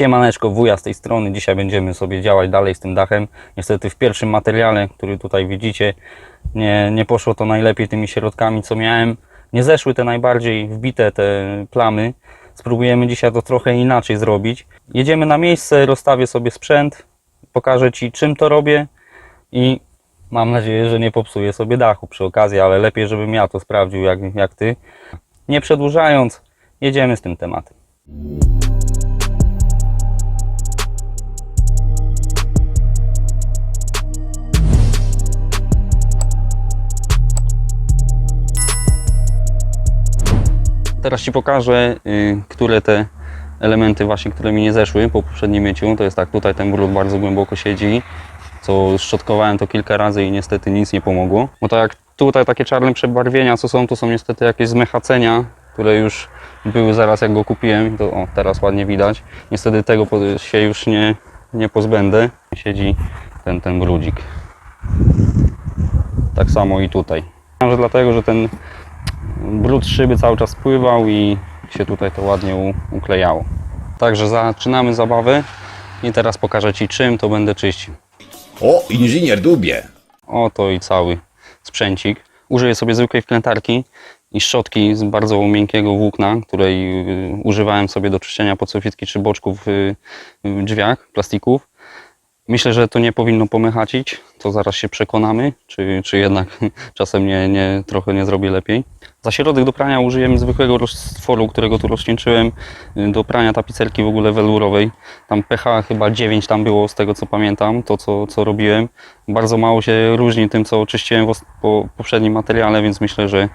Siemaneczko, wuja z tej strony. Dzisiaj będziemy sobie działać dalej z tym dachem. Niestety w pierwszym materiale, który tutaj widzicie, nie, nie poszło to najlepiej tymi środkami, co miałem. Nie zeszły te najbardziej wbite te plamy. Spróbujemy dzisiaj to trochę inaczej zrobić. Jedziemy na miejsce, rozstawię sobie sprzęt, pokażę Ci czym to robię i mam nadzieję, że nie popsuję sobie dachu przy okazji, ale lepiej, żebym ja to sprawdził jak, jak Ty. Nie przedłużając, jedziemy z tym tematem. Teraz Ci pokażę, y, które te elementy właśnie, które mi nie zeszły po poprzednim myciu. To jest tak, tutaj ten brud bardzo głęboko siedzi, co szczotkowałem to kilka razy i niestety nic nie pomogło. Bo tak jak tutaj takie czarne przebarwienia, co są, to są niestety jakieś zmechacenia, które już były zaraz jak go kupiłem. To o, teraz ładnie widać. Niestety tego się już nie, nie pozbędę. Siedzi ten, ten brudzik. Tak samo i tutaj. Może dlatego, że ten brud szyby cały czas spływał i się tutaj to ładnie uklejało. Także zaczynamy zabawę i teraz pokażę Ci czym to będę czyścił. O, inżynier Dubie. Oto i cały sprzęcik. Użyję sobie zwykłej wklętarki i szczotki z bardzo miękkiego włókna, której y, używałem sobie do czyszczenia podsufitki czy boczków y, w drzwiach, plastików. Myślę, że to nie powinno pomychacić, to zaraz się przekonamy, czy, czy jednak czasem nie, nie, trochę nie zrobię lepiej. Za środek do prania użyjemy zwykłego roztworu, którego tu rozcieńczyłem y, do prania tapicerki w ogóle welurowej. Tam pH chyba 9 tam było z tego co pamiętam, to co, co robiłem. Bardzo mało się różni tym co czyściłem w os- po poprzednim materiale, więc myślę, że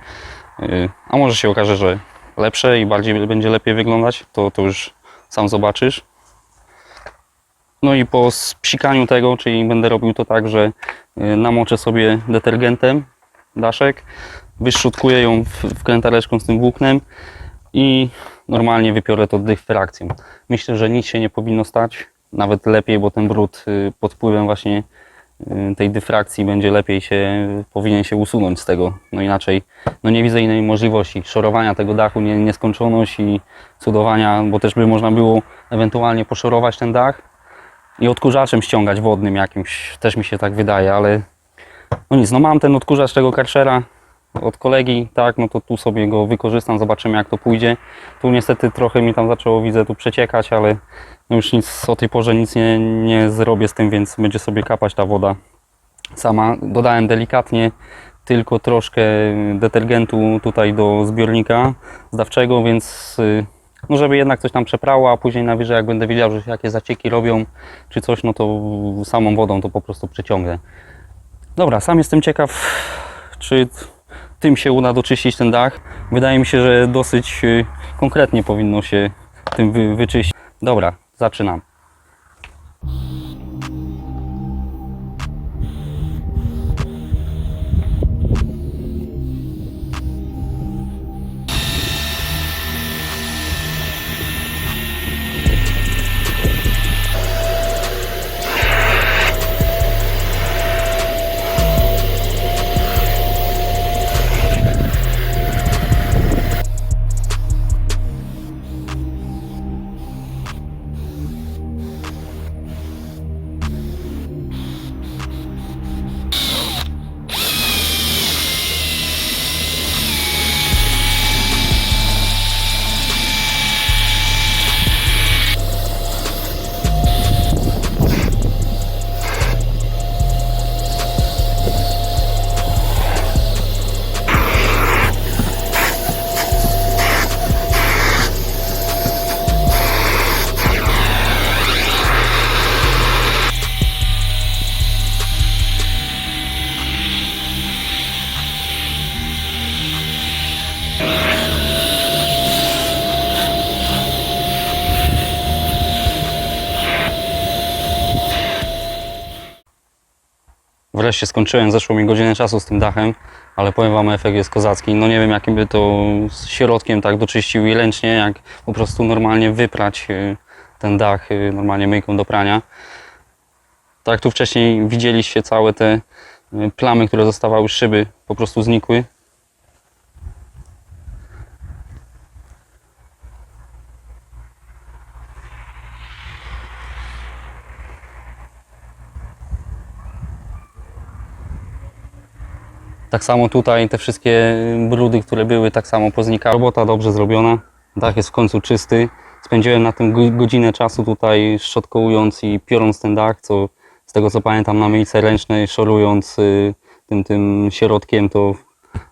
y, a może się okaże, że lepsze i bardziej będzie lepiej wyglądać, to, to już sam zobaczysz. No i po spsikaniu tego, czyli będę robił to tak, że y, namoczę sobie detergentem daszek, wyszczutkuję ją w- wkrętareczką z tym włóknem i normalnie wypiorę to dyfrakcją. Myślę, że nic się nie powinno stać, nawet lepiej, bo ten brud y, pod wpływem właśnie y, tej dyfrakcji będzie lepiej się, powinien się usunąć z tego. No inaczej, no nie widzę innej możliwości. Szorowania tego dachu, nie, nieskończoność i cudowania, bo też by można było ewentualnie poszorować ten dach i odkurzaczem ściągać wodnym jakimś, też mi się tak wydaje, ale no nic, no mam ten odkurzacz tego Karchera od kolegi, tak, no to tu sobie go wykorzystam, zobaczymy jak to pójdzie. Tu niestety trochę mi tam zaczęło, widzę, tu przeciekać, ale no już nic o tej porze nic nie, nie zrobię z tym, więc będzie sobie kapać ta woda sama. Dodałem delikatnie tylko troszkę detergentu tutaj do zbiornika zdawczego, więc y, no żeby jednak coś tam przeprało, a później na wyżej jak będę wiedział, że się jakie zacieki robią czy coś, no to samą wodą to po prostu przeciągnę. Dobra, sam jestem ciekaw, czy tym się uda doczyścić ten dach. Wydaje mi się, że dosyć y, konkretnie powinno się tym wy, wyczyścić. Dobra, zaczynam. Wreszcie skończyłem, zeszło mi godzinę czasu z tym dachem, ale powiem Wam, efekt jest kozacki. No nie wiem, jakim by to środkiem tak doczyścił i ręcznie, jak po prostu normalnie wyprać y, ten dach y, normalnie myjką do prania. Tak tu wcześniej widzieliście całe te y, plamy, które zostawały szyby, po prostu znikły. Tak samo tutaj te wszystkie brudy, które były, tak samo poznikały. Robota dobrze zrobiona, dach jest w końcu czysty. Spędziłem na tym go- godzinę czasu tutaj szczotkując i piorąc ten dach, co z tego co pamiętam na myjce ręcznej, szorując y, tym, tym środkiem, to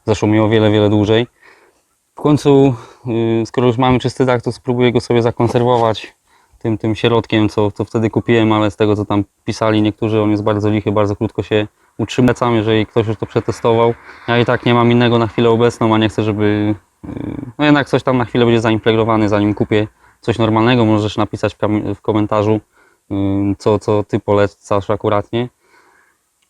zeszło mi o wiele, wiele dłużej. W końcu, y, skoro już mamy czysty dach, to spróbuję go sobie zakonserwować tym, tym środkiem, co, co wtedy kupiłem, ale z tego co tam pisali niektórzy, on jest bardzo lichy, bardzo krótko się utrzymuje. Sam, jeżeli ktoś już to przetestował. Ja i tak nie mam innego na chwilę obecną, a nie chcę, żeby y, no jednak coś tam na chwilę będzie zaimpregnowany, zanim kupię coś normalnego. Możesz napisać w komentarzu, y, co, co ty polecasz akuratnie.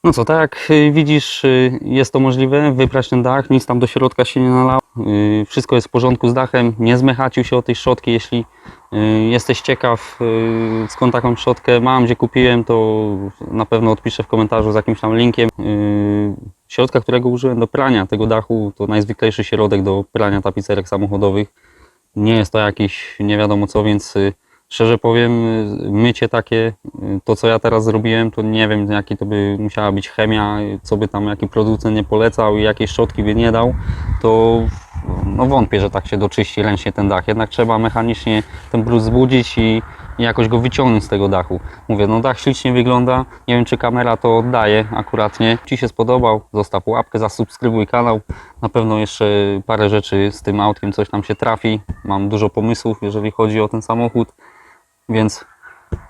No co, tak jak y, widzisz, y, jest to możliwe, wyprać ten dach, nic tam do środka się nie nalało. Y, Wszystko jest w porządku z dachem, nie zmechacił się o tej szczotki. Jeśli jesteś ciekaw skąd taką szczotkę mam, gdzie kupiłem, to na pewno odpiszę w komentarzu z jakimś tam linkiem. Środka, którego użyłem do prania tego dachu, to najzwyklejszy środek do prania tapicerek samochodowych. Nie jest to jakiś nie wiadomo co, więc szczerze powiem, mycie takie, to co ja teraz zrobiłem, to nie wiem jaki to by musiała być chemia, co by tam jaki producent nie polecał i jakiej szczotki by nie dał, to no wątpię, że tak się doczyści ręcznie ten dach. Jednak trzeba mechanicznie ten brud zbudzić i, jakoś go wyciągnąć z tego dachu. Mówię, no dach ślicznie wygląda, nie wiem czy kamera to oddaje akuratnie. Ci się spodobał, zostaw łapkę, zasubskrybuj kanał. Na pewno jeszcze parę rzeczy z tym autkiem, coś tam się trafi. Mam dużo pomysłów, jeżeli chodzi o ten samochód, więc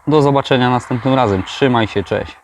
do zobaczenia następnym razem. Trzymaj się, cześć.